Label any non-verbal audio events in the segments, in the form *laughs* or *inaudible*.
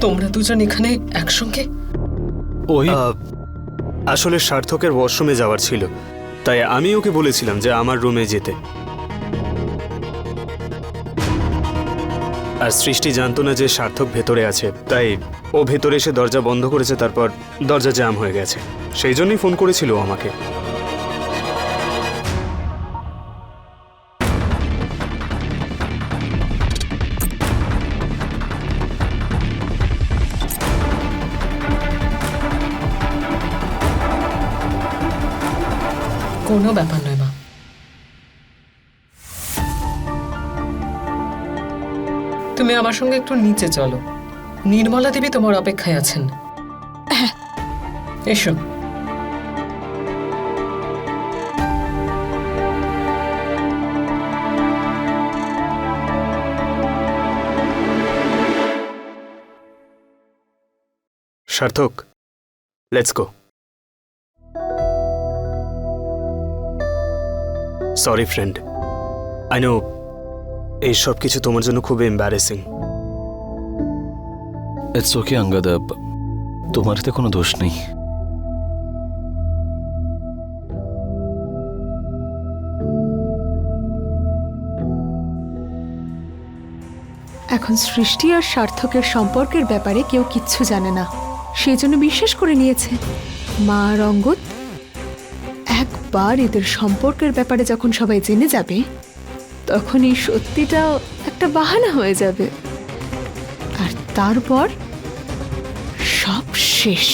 তোমরা দুজন এখানে একসঙ্গে? ওই আসলে সার্থকের ওয়াশরুমে যাওয়ার ছিল। তাই আমি ওকে বলেছিলাম যে আমার রুমে যেতে। আর সৃষ্টি জানতো না যে সার্থক ভেতরে আছে। তাই ও ভেতরে এসে দরজা বন্ধ করেছে তারপর দরজা জ্যাম হয়ে গেছে। সেই জন্যই ফোন করেছিল আমাকে। কোনো ব্যাপার নয় মা। তুমি আমার সঙ্গে একটু নিচে চলো। নির্মলা দেবী তোমার অপেক্ষায় আছেন। *laughs* এসো। Sarthak let's go sorry friend I know এই সব কিছু তোমার জন্য খুব এম্বারেসিং ইটস ওকে আঙ্গাদা তোমার এতে কোনো দোষ নেই। এখন সৃষ্টি আর সার্থকের সম্পর্কের ব্যাপারে কেউ কিচ্ছু জানে না। সেই জন্য বিশ্বাস করে নিয়েছে মা আর অঙ্গদ একবার এদের সম্পর্কের ব্যাপারে যখন সবাই জেনে যাবে তখন এই সত্যিটাও একটা বাহানা হয়ে যাবে। আর তারপর সব শেষ।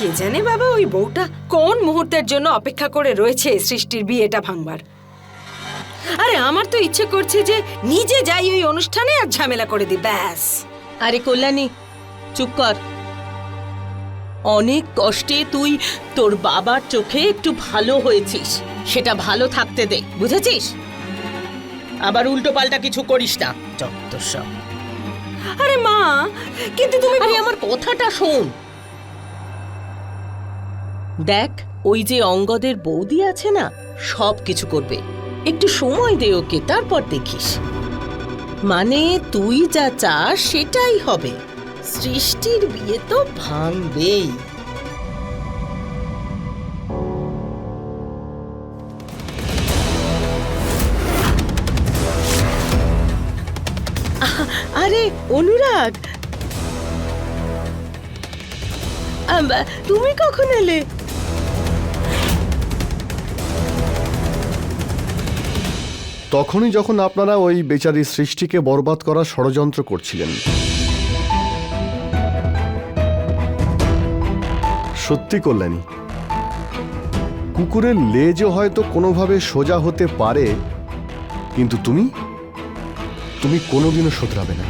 কে জানে বাবা ওই বউটা কোন মুহূর্তের জন্য অপেক্ষা করে রয়েছে সৃষ্টির বিয়েটা ভাঙবার? আরে আমার তো ইচ্ছে করছে যে নিজে যাই ওই অনুষ্ঠানে আর ঝামেলা করে দিই ব্যাস। আরে কল্যাণী চুপ কর। অনেক কষ্টে তুই তোর বাবার চোখে একটু ভালো হয়েছিস সেটা ভালো থাকতে দে বুঝেছিস? আবার উল্টো পাল্টা কিছু করিস না। সব। আরে মা কিন্তু তুমি আরে আমার কথাটা শোন। দেখ, ওই যে অঙ্গদের বৌদি আছে না, সব কিছু করবে। একটু সময় দে ওকে, তারপর দেখিস। মানে তুই যা চাস, সেটাই হবে। সৃষ্টির বিয়ে তো ভাঙবেই। আরে, অনুরাগ! তুমি কখন এলে? তখনই যখন আপনারা ওই বেচারি সৃষ্টিকে বরবাদ করার ষড়যন্ত্র করছিলেন। সত্যি কল্যাণী, কুকুরের লেজও হয়তো কোনোভাবে সোজা হতে পারে, কিন্তু তুমি? তুমি কোনোদিনও শোধরাবে না।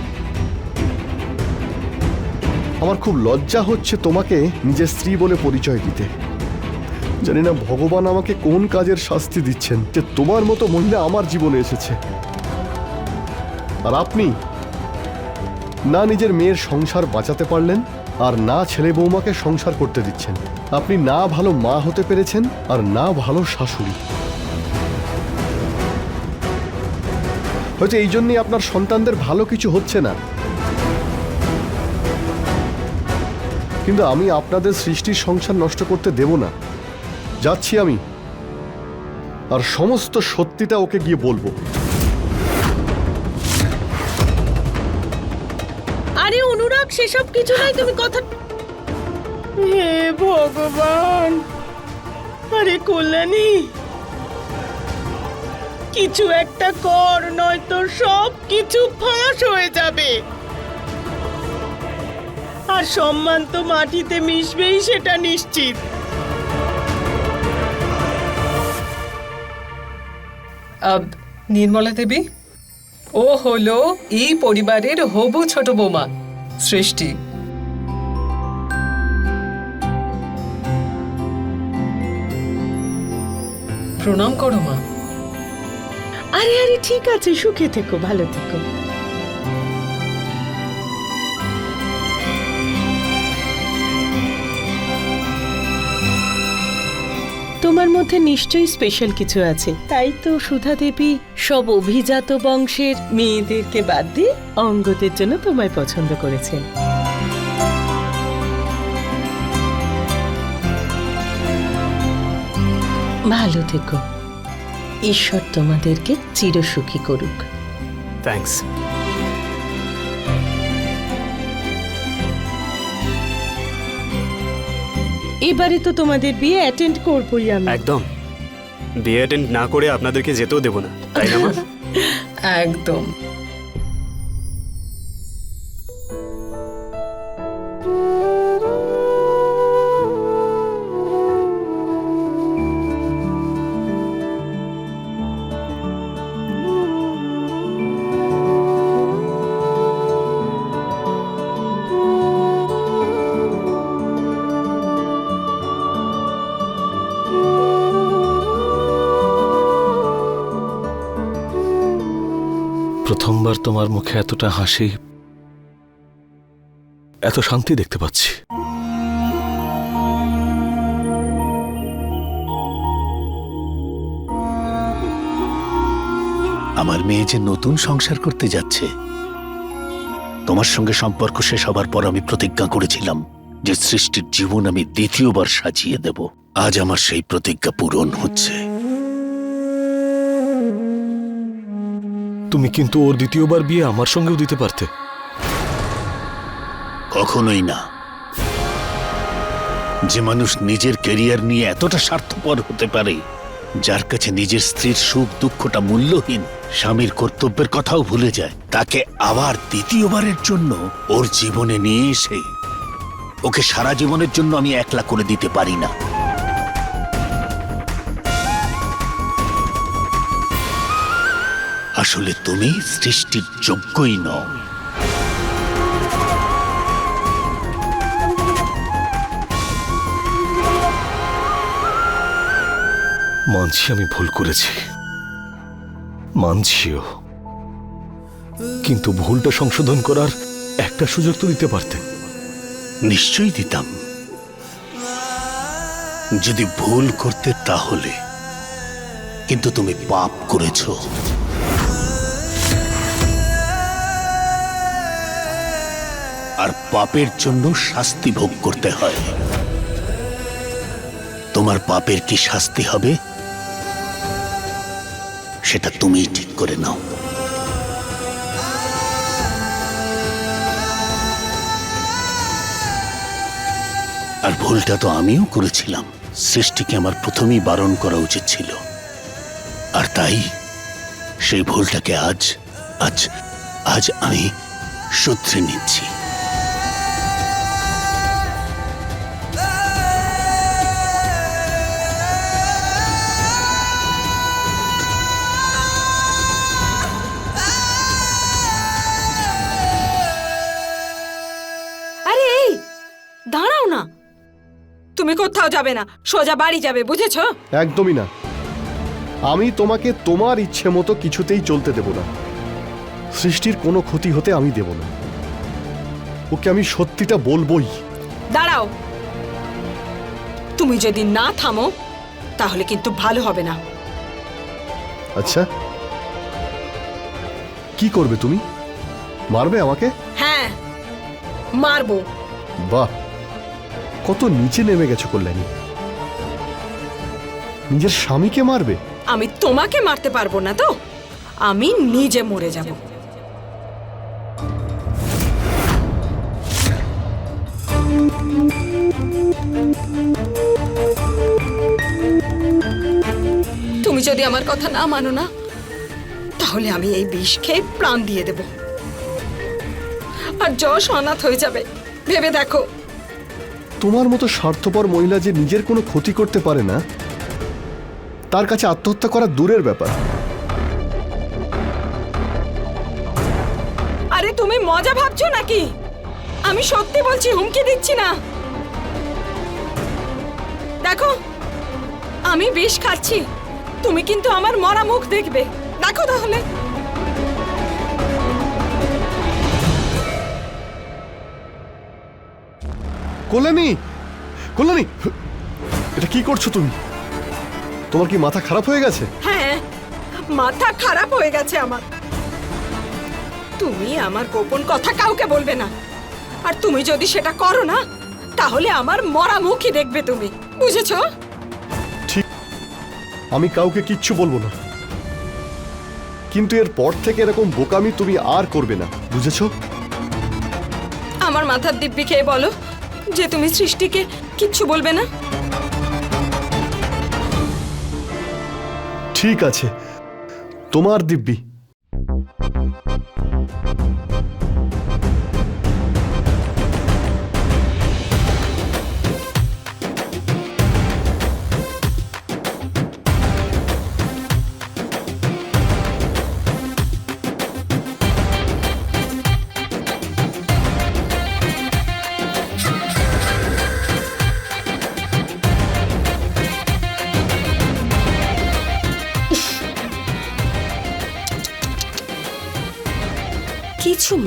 আমার খুব লজ্জা হচ্ছে তোমাকে নিজের স্ত্রী বলে পরিচয় দিতে। জানি না ভগবান আমাকে কোন কাজের শাস্তি দিচ্ছেন, যে তোমার মতো মহিলা আমার জীবনে এসেছে। আর আপনি? না নিজের মেয়ের সংসার বাঁচাতে পারলেন, আর না ছেলে বৌমাকে সংসার করতে দিচ্ছেন। আপনি না ভালো মা হতে পেরেছেন, আর না ভালো শাশুড়ি। হয়তো এই জন্যই আপনার সন্তানদের ভালো কিছু হচ্ছে না। কিন্তু আমি আপনাদের সৃষ্টির সংসার নষ্ট করতে দেব না। যাচ্ছি আমি। আর সমস্ত সত্যিটা ওকে গিয়ে বলব। আরে অনুরাগ সেসব কিছু নাই তুমি কথা হে ভগবান আরে কল্যাণী কিছু একটা কর নয়তো সব কিছু ফাঁস হয়ে যাবে। আর সম্মান তো মাটিতে মিশবেই সেটা নিশ্চিত। নির্মলা দেবী? ও হলো এই পরিবারের হবু ছোট বৌমা, সৃষ্টি। প্রণাম করো মা। আরে আরে, ঠিক আছে, সুখে থেকো, ভালো থেকো। তোমার মধ্যে নিশ্চয়ই স্পেশাল কিছু আছে। তাই তো সুধা দেবী, সব অভিজাত বংশের মেয়েদেরকে বাদ দিয়ে অঙ্গদের জন্য তোমায় পছন্দ করেছেন। ভালো থেকো। ঈশ্বর তোমাদেরকে চিরসুখী করুক। থ্যাঙ্কস এবারে তো তোমাদের বিয়ে অ্যাটেন্ড করবোই আমি। একদম। বিয়ে অ্যাটেন্ড না করে আপনাদেরকে যেতেও দেবো না তাই না *laughs* একদম। তোমার মুখে এতটা হাসি? এত শান্তি দেখতে পাচ্ছি। আমার মেয়ে যে নতুন সংসার করতে যাচ্ছে, তোমার সঙ্গে সম্পর্ক শেষ হবার পর আমি প্রতিজ্ঞা করেছিলাম যে সৃষ্টির জীবন আমি দ্বিতীয়বার সাজিয়ে দেব। আজ আমার সেই প্রতিজ্ঞা পূরণ হচ্ছে। তুমি কিন্তু ওর দ্বিতীয়বার বিয়ে আমার সঙ্গেও দিতে পারতে। কখনোই না। যে মানুষ নিজের কেরিয়ার নিয়ে এতটা স্বার্থপর হতে পারে, যার কাছে নিজের স্ত্রীর সুখ দুঃখটা মূল্যহীন, স্বামীর কর্তব্যের কথাও ভুলে যায়, তাকে আবার দ্বিতীয়বারের জন্য ওর জীবনে নিয়ে এসে ওকে সারা জীবনের জন্য আমি একলা করে দিতে পারি না। আসলে তুমি সৃষ্টির যোগ্যই নও। মানছি আমি ভুল করেছি। মানছিও। কিন্তু ভুলটা সংশোধন করার একটা সুযোগ তো দিতে পারতে। নিশ্চয়ই দিতাম। যদি ভুল করতে তাহলে কিন্তু তুমি পাপ করেছ। পাপের জন্য শাস্তি ভোগ করতে হয়। তোমার পাপের কি শাস্তি হবে? সেটা তুমিই ঠিক করে নাও। আর ভুলটা তো আমিও করেছিলাম। সৃষ্টিকে আমার প্রথমেই বারণ করা উচিত ছিল। আর তাই সেই ভুলটাকে আজ আজ আজ আমি শুধরে নিচ্ছি। তুমি কোথাও যাবে না সোজা বাড়ি যাবে বুঝেছ? একদমই না। আমি তোমাকে তোমার ইচ্ছে মতো কিছুতেই চলতে দেব না। সৃষ্টির কোনো ক্ষতি হতে আমি দেব না। ওকে আমি সত্যিটা বলবোই। দাঁড়াও। তুমি যদি না থামো তাহলে কিন্তু ভালো হবে না। আচ্ছা। কি করবে তুমি? মারবে আমাকে? হ্যাঁ মারবো। বাহ। কত নিচে নেমে গেছো কল্যাণী? নিজের স্বামীকে মারবে? আমি তোমাকে মারতে পারব না তো। আমি নিজে মরে যাব। তুমি যদি আমার কথা না মানো না, তাহলে আমি এই বিষ খেয়ে প্রাণ দিয়ে দেব। আর যশ অনাথ হয়ে যাবে। ভেবে দেখো। তোমার মতো স্বার্থপর মহিলা যে নিজের কোনো ক্ষতি করতে পারে না, তার কাছে আত্মহত্যা করা দূরের ব্যাপার। আরে তুমি মজা ভাবছ নাকি? আমি সত্যি বলছি, হুমকি দিচ্ছি না। দেখো, আমি বিষ খাচ্ছি। তুমি কিন্তু আমার মরা মুখ দেখবে। দেখো তাহলে। কল্যাণী কল্যাণী এটা কি করছ তুমি? তোমার কি মাথা খারাপ হয়ে গেছে? হ্যাঁ মাথা খারাপ হয়ে গেছে আমার। তুমি আমার গোপন কথা কাউকে বলবে না। আর তুমি যদি সেটা করো না তাহলে আমার মরা মুখই দেখবে তুমি। বুঝেছ? ঠিক আমি কাউকে কিচ্ছু বলব না। কিন্তু এর পর থেকে এরকম বোকামি তুমি আর করবে না। বুঝেছ? আমার মাথার দিব্যি খেয়ে বলো যে তুমি সৃষ্টিকে কিচ্ছু বলবে না? ঠিক আছে। তোমার দিব্যি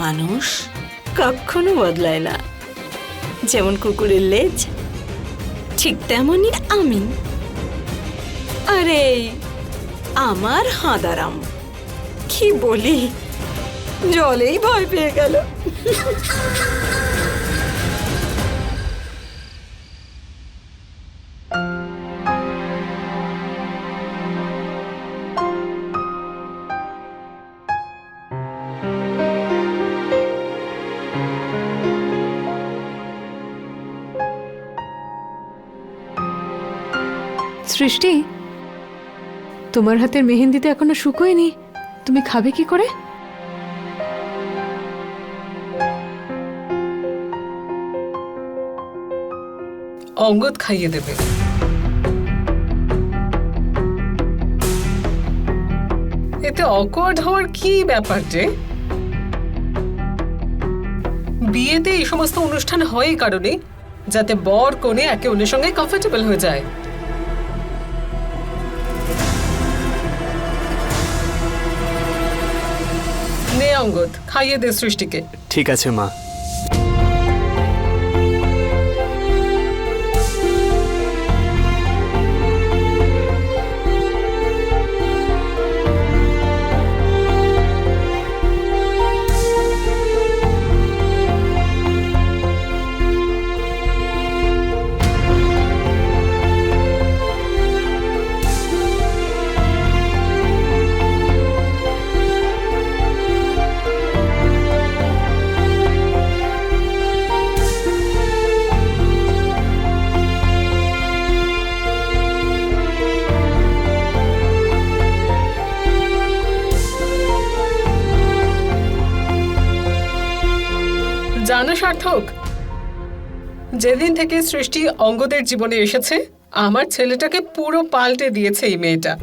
মানুষ কখনো বদলায় না। যেমন কুকুরের লেজ, ঠিক তেমনই আমি। আরে, আমার হাঁদারাম, কি বলি? জলেই ভয় পেয়ে গেল। সৃষ্টি তোমার হাতের মেহেন্দিতে এখনও শুকোয়নি? তুমি খাবে কি করে? অঙ্গদ খাইয়ে দেবে। এতে অকওয়ার্ড হওয়ার কি ব্যাপার যে? বিয়েতে এই সমস্ত অনুষ্ঠান হয় কারণে, যাতে বর কোণে একে অন্যের সঙ্গে কমফোর্টেবল হয়ে যায়। অঙ্গদ খাইয়ে দে সৃষ্টিকে। ঠিক আছে মা। যেদিন থেকে সৃষ্টি অঙ্গদের জীবনে এসেছে, আমার ছেলেটাকে পুরো পাল্টে দিয়েছে এই মেয়েটা।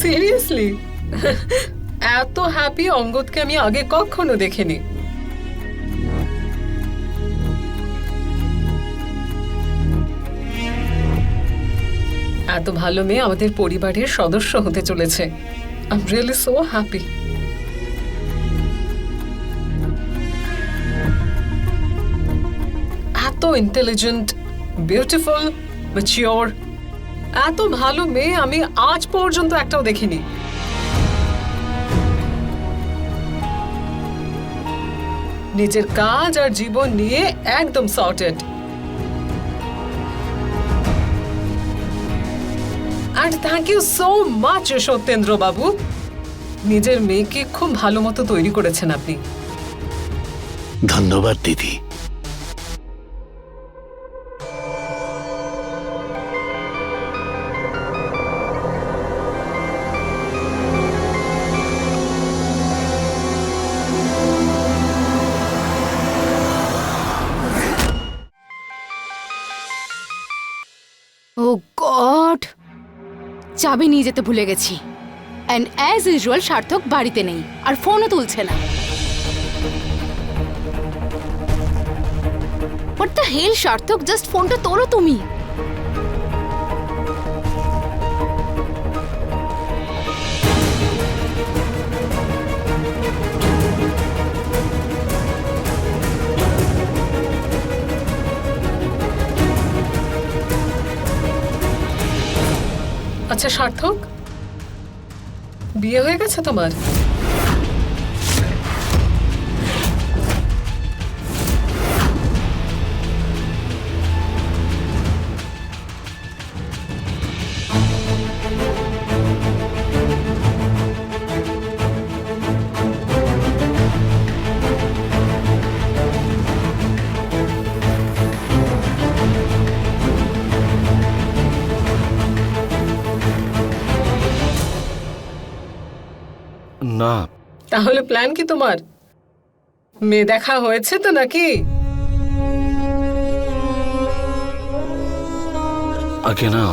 সিরিয়াসলি? এত হ্যাপি অঙ্গদকে আমি আগে কখনো দেখিনি। এত ভালো মেয়ে আমাদের পরিবারের সদস্য হতে চলেছে। এম রিয়েলি সো হ্যাপি এত ইন্টেলিজেন্ট বিউটিফুল ম্যাচিওর এত ভালো মেয়ে আমি আজ পর্যন্ত একটাও দেখিনি। নিজের কাজ আর জীবন নিয়ে একদম sorted and thank you so much Satyendra babu নিজের মেয়েকে খুব ভালো মতো তৈরি করেছেন আপনি। ধন্যবাদ, দিদি। চাবি নিয়ে যেতে ভুলে গেছি। অ্যান্ড অ্যাজ ইউজুয়াল সার্থক বাড়িতে নেই, আর ফোনও তুলছে না। হোয়াট দ্য হেল সার্থক? জাস্ট ফোনটা তোলো তুমি। আচ্ছা সার্থক? বিয়ে হয়ে গেছে তোমার? তাহলে প্ল্যান কি তোমার? মেয়ে দেখা হয়েছে তো নাকি? আগে না,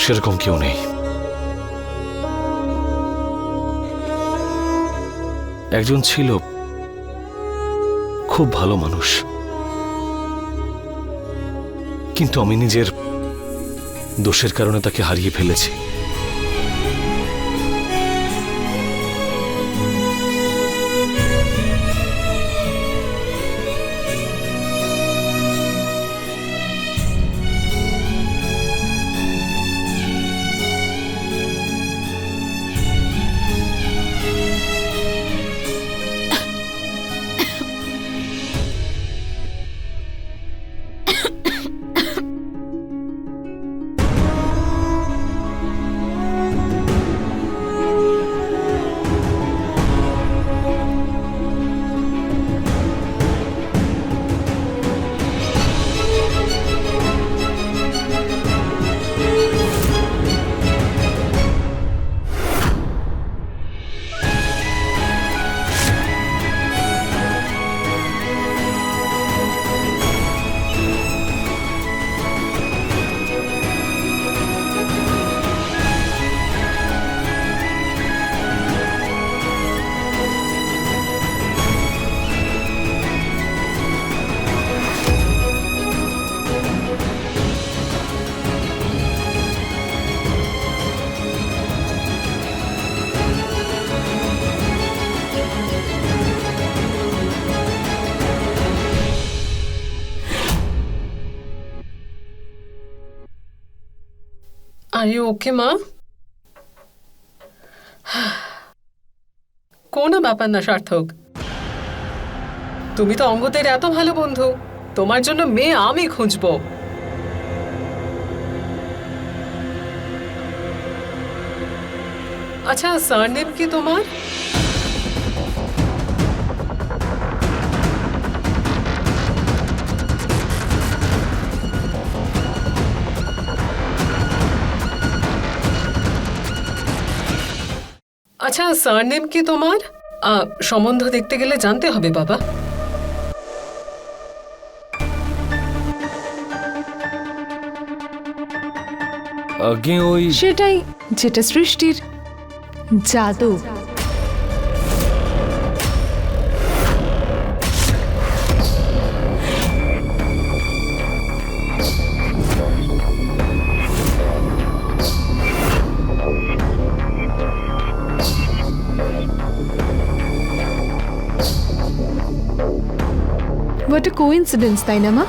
সেরকম কেউ নেই। একজন ছিল খুব ভালো মানুষ। কিন্তু আমি নিজের দোষের কারণে তাকে হারিয়ে ফেলেছি। আর ইউ ওকে, মা। কোনো ব্যাপার না, সার্থক। তুমি তো অঙ্গদের এত ভালো বন্ধু, তোমার জন্য মেয়ে আমি খুঁজবো। আচ্ছা সারনেম কি তোমার? আচ্ছা সারনেম কি তোমার? আহ, সম্বন্ধ দেখতে গেলে জানতে হবে বাবা। আগে ওই সেটাই যেটা সৃষ্টির। জাদু। What a coincidence, তাই না মা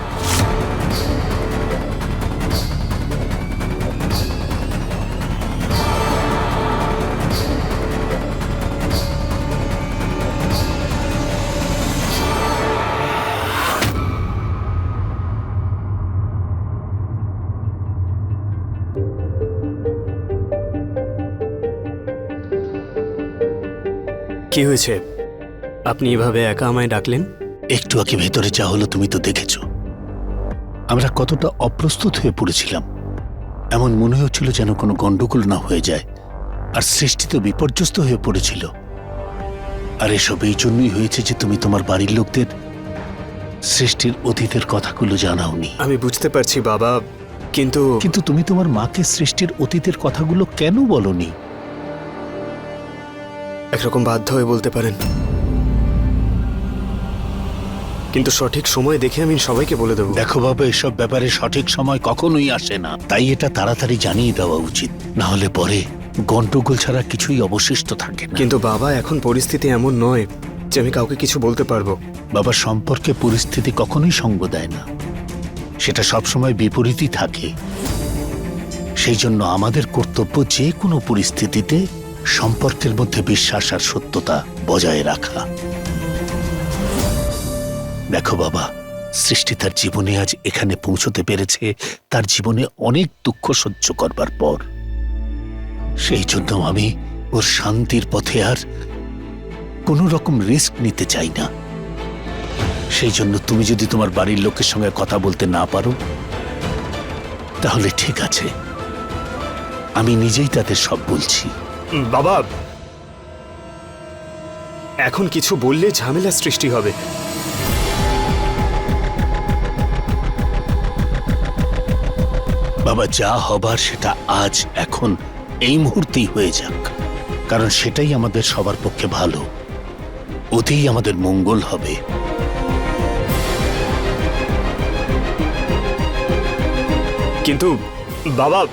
কি হয়েছে? আপনি এভাবে একা আমায় ডাকলেন? একটু আগে ভেতরে যা হলো তুমি তো দেখেছ। আমরা কতটা অপ্রস্তুত হয়ে পড়েছিলাম। এমন মনে হচ্ছিল যেন কোনো গন্ডগোল না হয়ে যায় আর সৃষ্টি তো বিপর্যস্ত হয়ে পড়েছিল। আর এসব এই জন্যই হয়েছে যে তুমি তোমার বাড়ির লোকদের সৃষ্টির অতীতের কথাগুলো জানাওনি। আমি বুঝতে পারছি বাবা কিন্তু কিন্তু তুমি তোমার মাকে সৃষ্টির অতীতের কথাগুলো কেন বলনি? একরকম বাধ্য হয়ে বলতে পারেন। কিন্তু সঠিক সময় দেখে আমি সবাইকে বলে দেবো। দেখো বাবা এসব ব্যাপারে সঠিক সময় কখনোই আসে না। তাই এটা তাড়াতাড়ি জানিয়ে দেওয়া উচিত। না হলে পরে গন্ডগোল ছাড়া কিছুই অবশিষ্ট থাকে না। কিন্তু বাবা এখন পরিস্থিতি এমন নয় যে আমি কাউকে কিছু বলতে পারব। বাবা সম্পর্কে পরিস্থিতি কখনোই সঙ্গ দেয় না। সেটা সবসময় বিপরীতই থাকে। সেই জন্য আমাদের কর্তব্য যে কোনো পরিস্থিতিতে সম্পর্কের মধ্যে বিশ্বাস আর সত্যতা বজায় রাখা। দেখো বাবা, সৃষ্টি তার জীবনে আজ এখানে পৌঁছতে পেরেছে। তার জীবনে অনেক দুঃখ সহ্য করবার পর। সেই জন্য আমি ওর শান্তির পথে আর কোনো রকম রিস্ক নিতে চাই না। সেই জন্য তুমি যদি তোমার বাড়ির লোকের সঙ্গে কথা বলতে না পারো, তাহলে ঠিক আছে। আমি নিজেই তাদের সব বলছি। বাবা, এখন কিছু বললে ঝামেলা সৃষ্টি হবে। বাবা, যা হবার সেটা আজ, এখন, এই মুহূর্তেই হয়ে যাক। কারণ সেটাই আমাদের সবার পক্ষে ভালো। ওতেই আমাদের মঙ্গল হবে। কিন্তু, বাবা